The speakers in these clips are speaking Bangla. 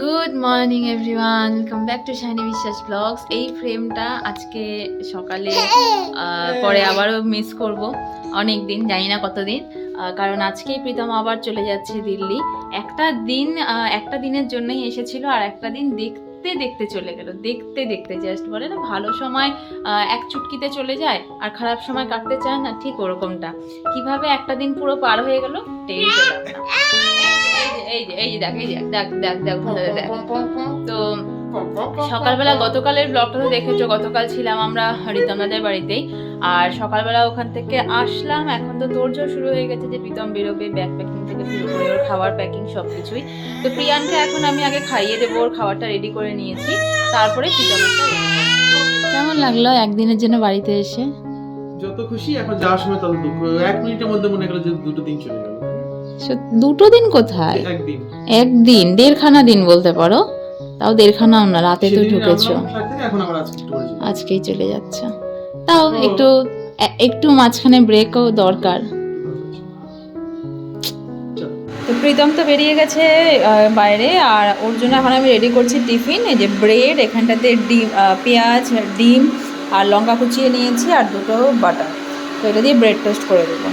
Good morning everyone welcome back to Shiny Biswas blogs এই ফ্রেমটা আজকে সকালে পরে আবারও মিস করব। অনেক দিন জানি না কতদিন। কারণ আজকেই প্রীতম আবার চলে যাচ্ছে দিল্লি। একটা দিন একটা দিনের জন্যই এসেছিল আর একটা দিন দেখতে দেখতে চলে গেল। দেখতে দেখতে জাস্ট বলে না ভালো সময় এক চুটকিতে চলে যায় আর খারাপ সময় কাটতে চায় না ঠিক ওরকমটা। কীভাবে একটা দিন পুরো পার হয়ে গেল টেরি এই যে এই যে দেখ এই যে দেখ দেখ দেখ ভালো দেখ। তো সকালবেলা গতকালের ব্লগটা তো দেখেছ গতকাল ছিলাম আমরা রিতমদাদের বাড়িতেই। আর সকালবেলা ওখান থেকে আসলাম এখন তো তোর তোরজোর শুরু হয়ে গেছে যে প্রীতম বেরোবে ব্যাগ প্যাকিং থেকে শুরু করে ওর খাবার প্যাকিং সব কিছুই তো প্রিয়ানকে এখন আমি আগে খাইয়ে দেবো ওর খাবারটা রেডি করে নিয়েছি তারপরে প্রীতমেরটা কেমন লাগল একদিনের জন্য বাড়িতে এসে? যত খুশি এখন যাওয়ার সময় তত দুঃখ। এক মিনিটের মধ্যে মনে গেল যে দুটো দিন চলে গেল। দুটো দিন কোথায়? একদিন। দেড়খানা দিন বলতে পারো। তাও দেড়খানাও না রাতে তো ঢুকেছো। আজকেই চলে যাচ্ছে। তাও একটু একটু মাঝখানে ব্রেকও দরকার। তো প্রীতম তো বেরিয়ে গেছে বাইরে। আর ওর জন্য এখন আমি রেডি করছি টিফিন। এই যে ব্রেড এখানটাতে ডিম পেঁয়াজ ডিম আর লঙ্কা কুচিয়ে নিয়েছি আর দুটো বাটার তো এটা দিয়ে ব্রেড টোস্ট করে দেবো।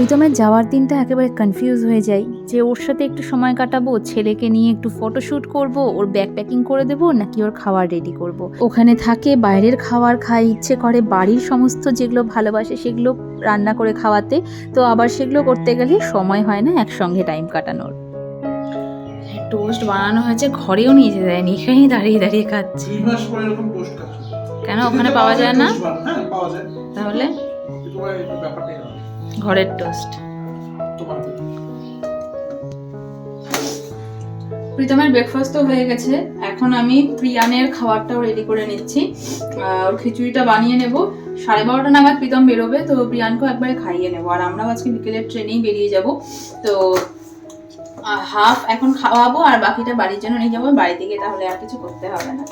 প্রীতমের যাওয়ার দিনটা একেবারে কনফিউজ হয়ে যাই। যে ওর সাথে একটু সময় কাটাবো ছেলেকে নিয়ে একটু ফটোশ্যুট করব ওর ব্যাগ প্যাকিং করে দেবো নাকি ওর খাবার রেডি করব। ওখানে থাকে বাইরের খাবার খাই ইচ্ছে করে বাড়ির সমস্ত যেগুলো ভালোবাসে সেগুলো রান্না করে খাওয়াতে তো আবার সেগুলো করতে গেলে সময় হয় না একসঙ্গে টাইম কাটানোর। টোস্ট বানানো হয়েছে ঘরেও নিয়ে যেতে দেয়নি এখানেই দাঁড়িয়ে দাঁড়িয়ে খাচ্ছি। কেন ওখানে পাওয়া যায় না? হ্যাঁ পাওয়া যায়। তাহলে? তোমার এই ব্যাপারটাই ঘরের টোস্ট তোমার প্রীতমের ব্রেকফাস্টও হয়ে গেছে। এখন আমি প্রিয়ানের খাবারটাও রেডি করে নিচ্ছি। আহ, ওর খিচুড়িটা বানিয়ে নেব। সাড়ে বারোটা নাগাদ প্রীতম বেরোবে তো প্রিয়ানকেও একবারে খাইয়ে নেব। আর আমরাও আজকে বিকেলের ট্রেনেই বেরিয়ে যাব। তো হাফ এখন খাওয়াবো আর বাকিটা বাড়ির জন্য নিয়ে যাব। বাড়ি থেকে তাহলে আর কিছু করতে হবে না।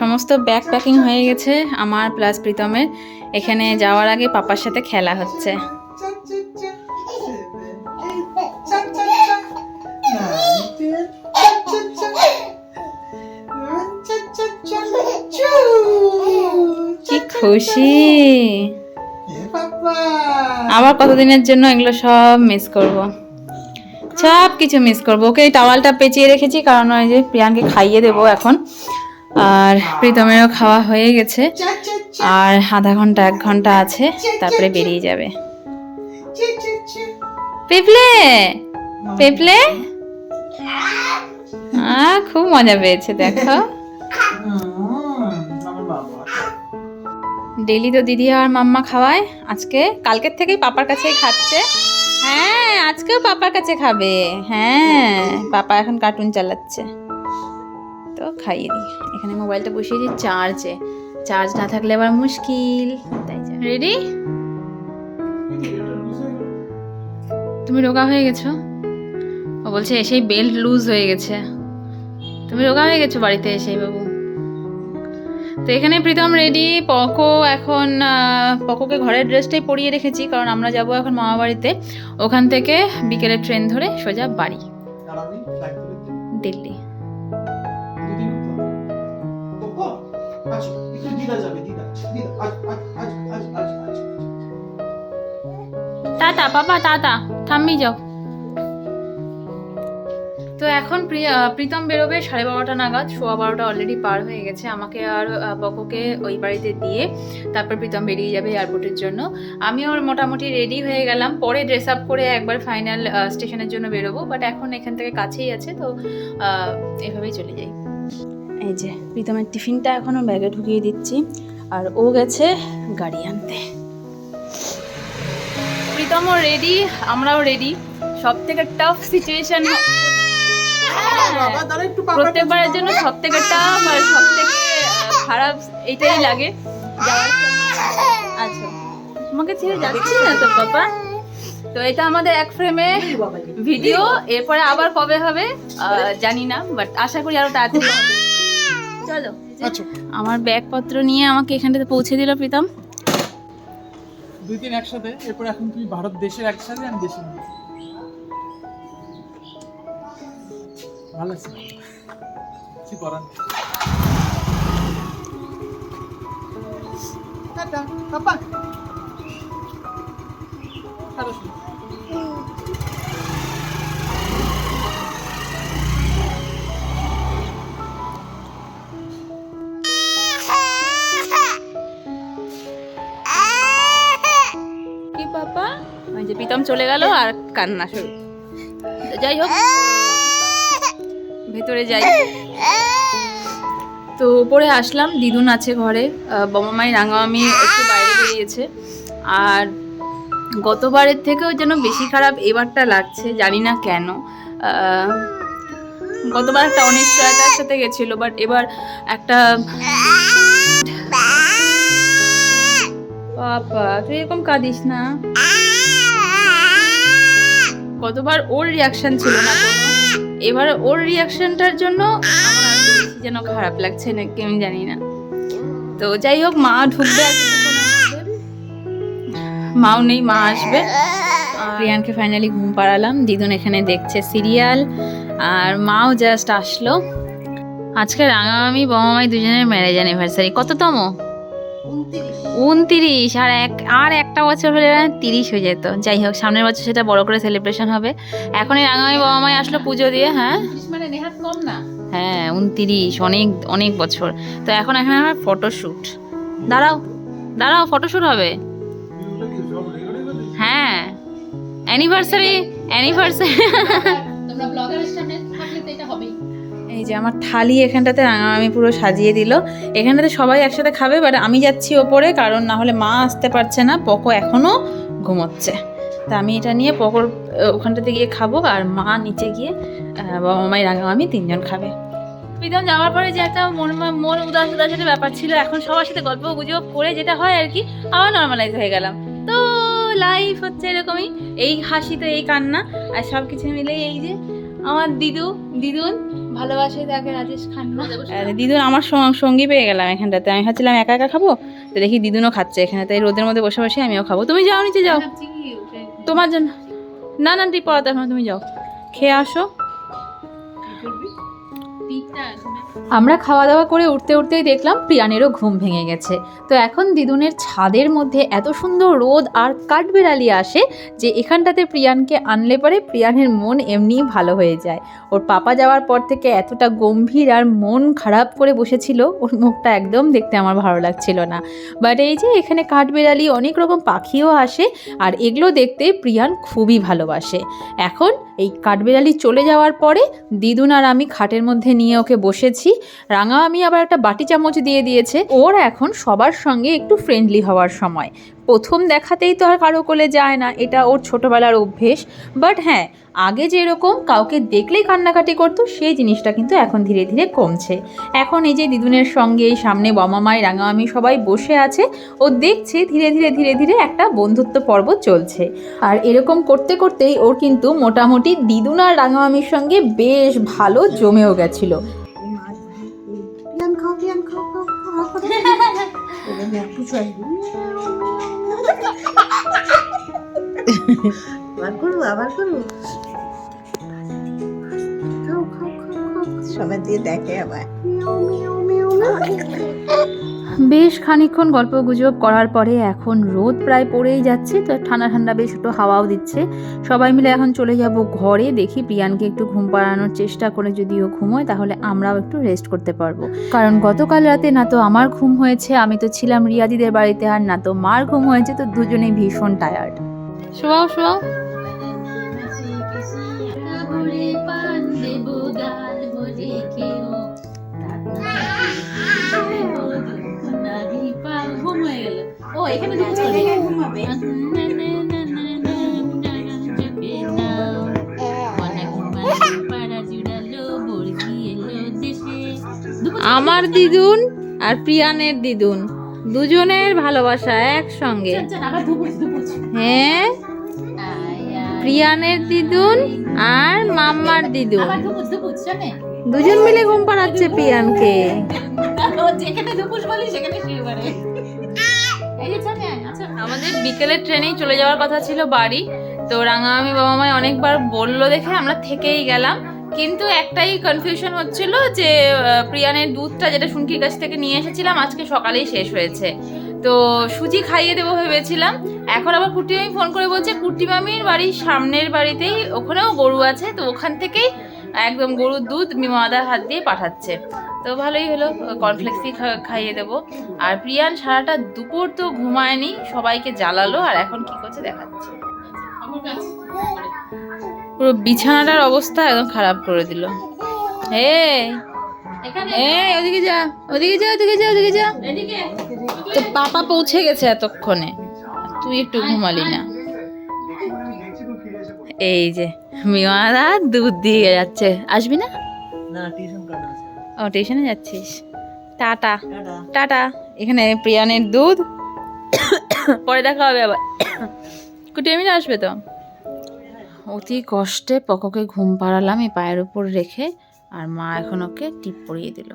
সমস্ত ব্যাগ প্যাকিং হয়ে গেছে আমার প্লাস প্রীতমের। এখানে যাওয়ার আগে পাপার সাথে খেলা হচ্ছে। কি খুশি। আবার কতদিনের জন্য এগুলো সব মিস করব। সব কিছু মিস করব। ওকে টাওয়ালটা পেঁচিয়ে রেখেছি, কারণ ওই যে প্রিয়ানকে খাইয়ে দেবো এখন। আর প্রীতমেরও খাওয়া হয়ে গেছে। আর আধা ঘণ্টা, এক ঘণ্টা আছে, তারপরে বেরিয়ে যাবে। পেপলে! পেপলে? খুব মজা পেয়েছে, দেখো। ডেলি তো দিদি আর মাম্মা খাওয়ায়। আজকে কালকের থেকেই পাপার কাছেই খাচ্ছে। হ্যাঁ আজকেও পাপার কাছে খাবে। হ্যাঁ পাপা এখন কার্টুন চালাচ্ছে। তো খাইয়ে দিই। এখানে মোবাইলটা বসিয়ে দিই চার্জে চার্জ না থাকলে আবার মুশকিল। তাই রেডি তুমি রোগা হয়ে গেছো? ও বলছে এসেই বেল্ট লুজ হয়ে গেছে। তুমি রোগা হয়ে গেছো বাড়িতে এসেই বাবু? তো এখানে প্রীতম রেডি পকো এখন পকোকে ঘরের ড্রেসটাই পরিয়ে রেখেছি কারণ আমরা যাব এখন মামা বাড়িতে। ওখান থেকে বিকেলের ট্রেন ধরে সোজা বাড়ি। দিল্লি। আসো, একটু দিদা যাবে, দিদা। আজ, আজ, আজ, আজ, আজ, আজ। টাটা পাপা টাটা। থাম্মি যাও। তো এখন প্রীতম বেরোবে সাড়ে বারোটা নাগাদ। সোয়া বারোটা অলরেডি পার হয়ে গেছে। আমাকে আর বকোকে ওই বাড়িতে দিয়ে তারপর প্রীতম বেরিয়ে যাবে এয়ারপোর্টের জন্য। আমি ওর মোটামুটি রেডি হয়ে গেলাম। পরে ড্রেস আপ করে একবার ফাইনাল স্টেশনের জন্য বেরোবো। বাট এখন এখান থেকে কাছেই আছে তো এভাবেই চলে যাই। এই যে প্রীতমের টিফিনটা এখনও ব্যাগে ঢুকিয়ে দিচ্ছি আর ও গেছে গাড়ি আনতে। প্রীতমও রেডি আমরাও রেডি সব থেকে টাফ সিচুয়েশন প্রত্যেকবারের জন্য সব থেকে টাফ আর সব থেকে খারাপ এটাই লাগে। আচ্ছা তোমাকে ছেড়ে যাচ্ছি না তো পাপা? তো এটা আমাদের এক ফ্রেমে ভিডিও এরপরে আবার কবে হবে জানি না বাট আশা করি আরও তাড়াতাড়ি হবে। চলো। আচ্ছা। আমার ব্যাগপত্র নিয়ে আমাকে এখানটাতে পৌঁছে দিল প্রীতম। দুই তিন একসাথে এরপর এখন তুমি ভারত দেশের একসাথে আমি দেশের ভালো কি টাটা চলে গেল আর কান্না শুরু। যাই হোক ভেতরে যাই। তো উপরে আসলাম দিদুন আছে ঘরে আহ, বাবা মাই রাঙামামি একটু বাইরে বেরিয়েছে। আর গতবারের থেকেও যেন বেশি খারাপ এবারটা লাগছে জানি না কেন। গতবার একটা অনিশ্চয়তার সাথে গেছিল বাট এবার একটা বাবা তুই এরকম কাঁদিস না। কতবার ওর রিয়াকশন ছিল না এবার ওর রিয়াকশনটার জন্য যেন খারাপ লাগছে না, কি আমি জানি না। তো যাই হোক, মা ঢুকবে। মাও নেই, মা আসবে। আর প্রিয়ানকে ফাইনালি ঘুম পাড়ালাম। দিদুন এখানে দেখছে সিরিয়াল আর মাও জাস্ট আসলো। আজকে রাঙামামি বামামাই দুজনের ম্যারেজ অ্যানিভার্সারি কততম? উনতিরিশ আর এক আর একটা বছর হলে তিরিশ হয়ে যেত। যাই হোক সামনের বছর সেটা বড় করে সেলিব্রেশন হবে। এখন এই রাঙামামি বাবা মাই আসলো পুজো দিয়ে হ্যাঁ? মানে নেহাত কম না। হ্যাঁ উনতিরিশ অনেক অনেক বছর। তো এখন এখানে আমার ফটোশ্যুট দাঁড়াও দাঁড়াও ফটোশ্যুট হবে। হ্যাঁ অ্যানিভার্সারি অ্যানিভার্সারি তোমরা ব্লগারের সামনে থাকলে তো এটা হবেই। এই যে আমার থালি এখানটাতে রাঙামামি পুরো সাজিয়ে দিল। এখানটাতে সবাই একসাথে খাবে বাট আমি যাচ্ছি ওপরে, কারণ না হলে মা আসতে পারছে না। পকো এখনও ঘুমোচ্ছে। তা আমি এটা নিয়ে পকোর ওখানটাতে গিয়ে খাব, আর মা নিচে গিয়ে বাবা মামাই রাঙামামি তিনজন খাবে। প্রীতম, যাওয়ার পরে যে একটা মন মন উদাস উদাস ব্যাপার ছিল, এখন সবার সাথে গল্প গুজব করে যেটা হয় আর কি, আবার নর্মালাইজ হয়ে গেলাম। তো লাইফ হচ্ছে এরকমই, এই হাসি তো এই কান্না, আর সব কিছু মিলে এই যে আমার দিদু, দিদুন ভালোবাসে তাকে রাজেশ খান্না আর দিদুন আমার সং- সঙ্গী পেয়ে গেলাম এখানটাতে। আমি ভাবছিলাম একা একা খাব তো দেখি দিদুনও খাচ্ছে এখানে। তাই রোদের মধ্যে বসে বসে আমিও খাব। তুমি যাও নিচে যাও। তোমার জন্য। না না টিপ পড়াতে তুমি যাও। খেয়ে আসো। আমরা খাওয়া দাওয়া করে উঠতে উঠতেই দেখলাম প্রিয়ানেরও ঘুম ভেঙে গেছে। তো এখন দিদুনের ছাদের মধ্যে এত সুন্দর রোদ আর কাঠবেড়ালি আসে যে এখানটাতে প্রিয়ানকে আনলে পরে প্রিয়ানের মন এমনিই ভালো হয়ে যায়। ওর পাপা যাওয়ার পর থেকে এতটা গম্ভীর আর মন খারাপ করে বসেছিল, ওর মুখটা একদম দেখতে আমার ভালো লাগছিল না। বাট এই যে এখানে কাঠবেড়ালি, অনেক রকম পাখিও আসে আর এগুলো দেখতে প্রিয়ান খুবই ভালোবাসে। এখন এই কাঠবেড়ালি চলে যাওয়ার পরে দিদুন আর আমি খাটের মধ্যে নিয়ে ওকে বসেছি। রাঙা আমি আবার একটা বাটি চামচ দিয়ে দিয়েছে। ওর এখন সবার সঙ্গে একটু ফ্রেন্ডলি হওয়ার সময়। প্রথম দেখাতেই তো আর কারও কোলে যায় না, এটা ওর ছোটোবেলার অভ্যেস। বাট হ্যাঁ আগে যেরকম কাউকে দেখলেই কান্নাকাটি করতো, সেই জিনিসটা কিন্তু এখন ধীরে ধীরে কমছে। এখন এই যে দিদুনের সঙ্গে এই সামনে বমামাই রাঙামামি সবাই বসে আছে, ও দেখছে ধীরে ধীরে ধীরে ধীরে একটা বন্ধুত্ব পর্ব চলছে। আর এরকম করতে করতেই ওর কিন্তু মোটামুটি দিদুন আর রাঙামামির সঙ্গে বেশ ভালো জমেও গেছিল। আবার করব আবার করব। সবাই দিয়ে দেখে আবার। বেশ খানিকক্ষণ গল্প গুজব করার পরে এখন রোদ প্রায় পড়েই যাচ্ছে, তো ঠান্ডা ঠান্ডা বেশ একটু হাওয়াও দিচ্ছে। সবাই মিলে এখন চলে যাব ঘরে, দেখি প্রিয়ানকে একটু ঘুম পাড়ানোর চেষ্টা করে যদিও ঘুমোয়, তাহলে আমরাও একটু রেস্ট করতে পারব। কারণ গতকাল রাতে না তো আমার ঘুম হয়েছে, আমি তো ছিলাম রিয়াদিদের বাড়িতে, আর না তো মার ঘুম হয়েছে, তো দুজনেই ভীষণ টায়ার্ড শোয়াও শোয়াও এখানে আমার দিদুন আর প্রিয়ানের দিদুন দুজনের ভালোবাসা একসঙ্গে। হ্যাঁ প্রিয়ানের দিদুন আর মাম্মার দিদুন। দুজন মিলে ঘুম পাড়াচ্ছে প্রিয়ানকে। যেখানে দুপুর বলি সেখানে শুয়ে আমাদের বিকেলের ট্রেনেই চলে যাওয়ার কথা ছিল বাড়ি। তো রাঙামামি বাবা মায় অনেকবার বলল দেখে আমরা থেকেই গেলাম। কিন্তু একটাই কনফিউশন হচ্ছিল যে প্রিয়ানের দুধটা যেটা শুনকির কাছ থেকে নিয়ে এসেছিলাম আজকে সকালেই শেষ হয়েছে। তো সুজি খাইয়ে দেবো ভেবেছিলাম। এখন আবার কুটি মামি ফোন করে বলছে কুটি মামির বাড়ির সামনের বাড়িতেই ওখানেও গরু আছে। তো ওখান থেকেই একদম গরুর দুধ মিমাদার হাত দিয়ে পাঠাচ্ছে। তো ভালোই হলো কর্নফ্লেক্সই খাইয়ে দেবো। আর প্রিয়ান সারাটা দুপুর তো ঘুমায়নি, সবাইকে জ্বালালো, আর এখন কি করছে দেখাচ্ছে। পুরো বিছানাটার অবস্থা একদম খারাপ করে দিল। হে ওদিকে যা ওদিকে যা ওদিকে যা ওদিকে যা। তো পাপা পৌঁছে গেছে এতক্ষণে, তুই একটু ঘুমালি না। এই যে মিমারা দুধ দিয়ে যাচ্ছে, আসবি না? না। ও টিউশনে যাচ্ছিস? টাটা। টাটা। টাটা। এখানে প্রিয়ানের দুধ। পরে দেখা হবে আবার। কুটি আমি আসবে তো? অতি কষ্টে পককে ঘুম পাড়ালাম এই পায়ের উপর রেখে আর মা এখন ওকে টিপ পরিয়ে দিল।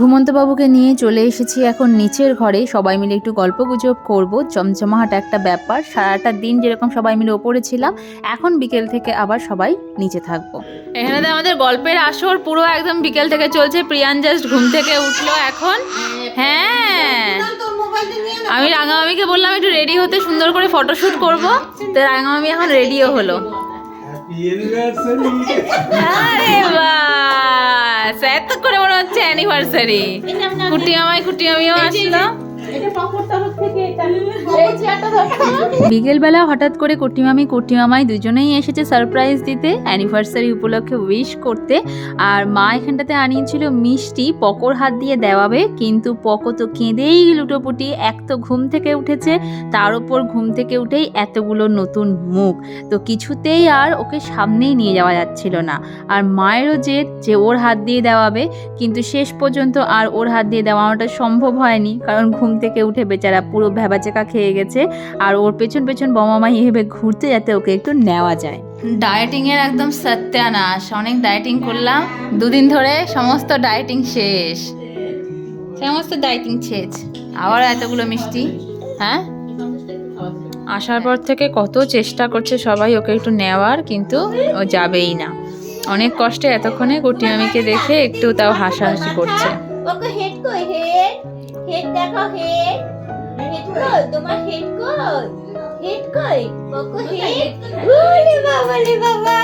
ঘুমন্ত বাবুকে নিয়ে চলে এসেছি এখন নিচের ঘরে। সবাই মিলে একটু গল্প গুজব করব। জমজমাহাট একটা ব্যাপার। সারাটা দিন যেরকম সবাই মিলে ওপরে ছিলাম এখন বিকেল থেকে আবার সবাই নিচে থাকব। এখানে তো আমাদের গল্পের আসর পুরো একদম বিকেল থেকে চলছে। প্রিয়ান জাস্ট ঘুম থেকে উঠল এখন। হ্যাঁ। আমি রাঙামামিকে বললাম একটু রেডি হতে সুন্দর করে ফটোশ্যুট করব। তো রাঙামামি এখন রেডিও হলো। আরে বাস এত করে মনে হচ্ছে অ্যানিভার্সারি কুটি আমায় কুটি আমিও আসলো। এটা থেকে এটা বিকেলবেলা হঠাৎ করে কুটিমামি, কুটিমামাই দুজনেই এসেছে সারপ্রাইজ দিতে অ্যানিভার্সারি উপলক্ষে উইশ করতে। আর মা এখানটাতে আনিয়েছিল মিষ্টি, পকর হাত দিয়ে দেওয়াবে, কিন্তু পকো তো কেঁদেই লুটোপুটি, এক তো ঘুম থেকে উঠেছে, তার উপর ঘুম থেকে উঠেই এতগুলো নতুন মুখ। তো কিছুতেই আর ওকে সামনেই নিয়ে যাওয়া যাচ্ছিল না। আর মায়েরও জেদ যে ওর হাত দিয়ে দেওয়াবে, কিন্তু শেষ পর্যন্ত আর ওর হাত দিয়ে দেওয়ানোটা সম্ভব হয়নি, কারণ ঘুম থেকে উঠে বেচারা পুরো ভেবাচেকা খেয়ে গেছে। আর ওর পেছন পেছন বমামা এভাবে ঘুরতে যাতে ওকে একটু নেওয়া যায়। ডায়েটিং এর একদম সত্যানাশ। অনেক ডায়েটিং করলাম। দুদিন ধরে সমস্ত ডায়েটিং শেষ। সমস্ত ডায়েটিং শেষ। আবার এতগুলো মিষ্টি। হ্যাঁ? আসার পর থেকে কত চেষ্টা করছে সবাই ওকে একটু নেওয়ার কিন্তু ও যাবেই না। অনেক কষ্টে এতক্ষণে কুটিমামিকে দেখে একটু তাও হাসাহাসি করছে। ওকে হেড কই? হেড হেড দেখো হেড কই তোমার হেড কই হেড কই ওকে হেড ওরে বাবা রে বাবা!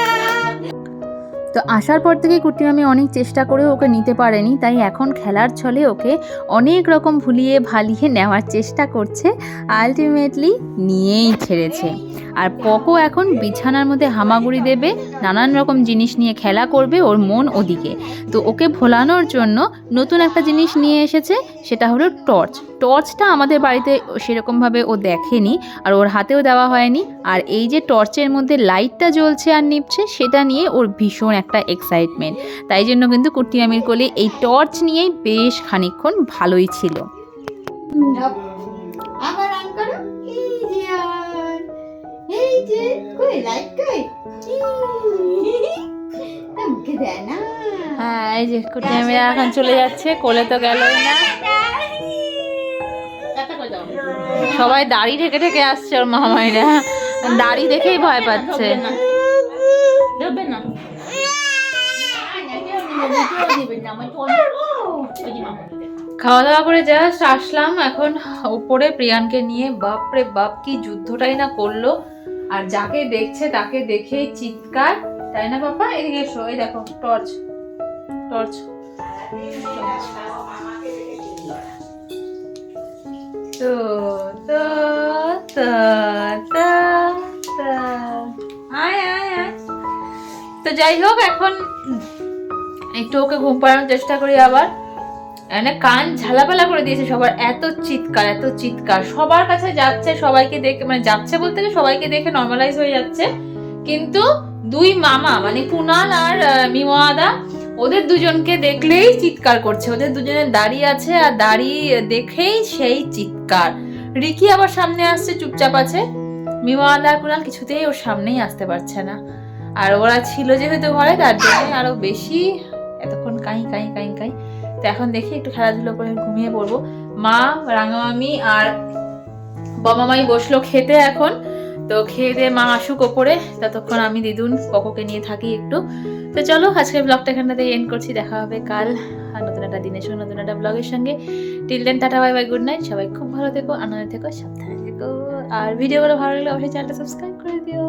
তো আসার পর থেকে কুটি আমি অনেক চেষ্টা করে ওকে নিতে পারেনি তাই এখন খেলার ছলে ওকে অনেক রকম ভুলিয়ে ভালিয়ে নেওয়ার চেষ্টা করছে আলটিমেটলি নিয়েই ছেড়েছে। আর পকো এখন বিছানার মধ্যে হামাগুড়ি দেবে নানান রকম জিনিস নিয়ে খেলা করবে ওর মন ওদিকে। তো ওকে ভোলানোর জন্য নতুন একটা জিনিস নিয়ে এসেছে সেটা হলো টর্চ। টর্চটা আমাদের বাড়িতে সেরকমভাবে ও দেখেনি আর ওর হাতেও দেওয়া হয়নি। আর এই যে টর্চের মধ্যে লাইটটা জ্বলছে আর নিপছে সেটা নিয়ে ওর ভীষণ একটা এক্সাইটমেন্ট তাই জন্য কিন্তু কুটি আমির কোলে এই টর্চ নিয়েই বেশ খানিকক্ষণ ভালোই ছিল। আবার অন করো। এই যে আর এই যে কই লাইট কই? মুখে দেয় না। হ্যাঁ এই যে কুটি আমির এখন চলে যাচ্ছে কোলে তো গেলই না। টাটা করে দাও সবাই দাড়ি ঢেকে ঢেকে আসছে ওর মামাইরা। দাড়ি দেখেই ভয় পাচ্ছে। না। খাওয়া দাওয়া করে জাস্ট আসলাম। এখন উপরে প্রিয়ানকে নিয়ে বাপরে বাপ কি যুদ্ধটাই না করল। আর যাকে দেখছে তাকে দেখেই চিৎকার। তাই না বাবা এদিকে এসো এই দেখো টর্চ টর্চ তো তো যাই হোক এখন একটু ওকে ঘুম পাড়ানোর চেষ্টা করি আবার। মানে কান ঝালাপালা করে দিয়েছে সবার। এত চিৎকার এত চিৎকার। সবার কাছে যাচ্ছে সবাইকে দেখে মানে যাচ্ছে বলতে গেলে সবাইকে দেখে নর্মালাইজ হয়ে যাচ্ছে। কিন্তু দুই মামা মানে কুনাল আর আহ, মিমোয়াদা ওদের দুজনকে দেখলেই চিৎকার করছে। ওদের দুজনের দাড়ি আছে আর দাড়ি দেখেই সেই চিৎকার। রিকি আবার সামনে আসছে, চুপচাপ আছে। মিমোয়াদা আর কুনাল কিছুতেই ওর সামনেই আসতে পারছে না। আর ওরা ছিল যেহেতু ঘরে, তার জন্য আরও বেশি এতক্ষণ কাই কাই কাই কাই। তো এখন দেখি একটু খেলাধুলো করে ঘুমিয়ে পড়ব। মা, রাঙামামি আর বাবা মাই বসল খেতে এখন। তো খেয়ে দিয়ে মা আসুক ওপরে, ততক্ষণ আমি দিদুন পকোকে নিয়ে থাকি একটু। তো চলো আজকে ব্লগটা এখানটাতে এন্ড করছি, দেখা হবে কাল নতুন একটা দিনের সঙ্গে নতুন একটা ব্লগের সঙ্গে। Till then tata bye bye good night সবাই খুব ভালো থেকো, আনন্দে থেকো, সাবধানে থেকো। আর ভিডিওগুলো ভালো লাগলে অবশ্যই চ্যানেলটা সাবস্ক্রাইব করে দিও।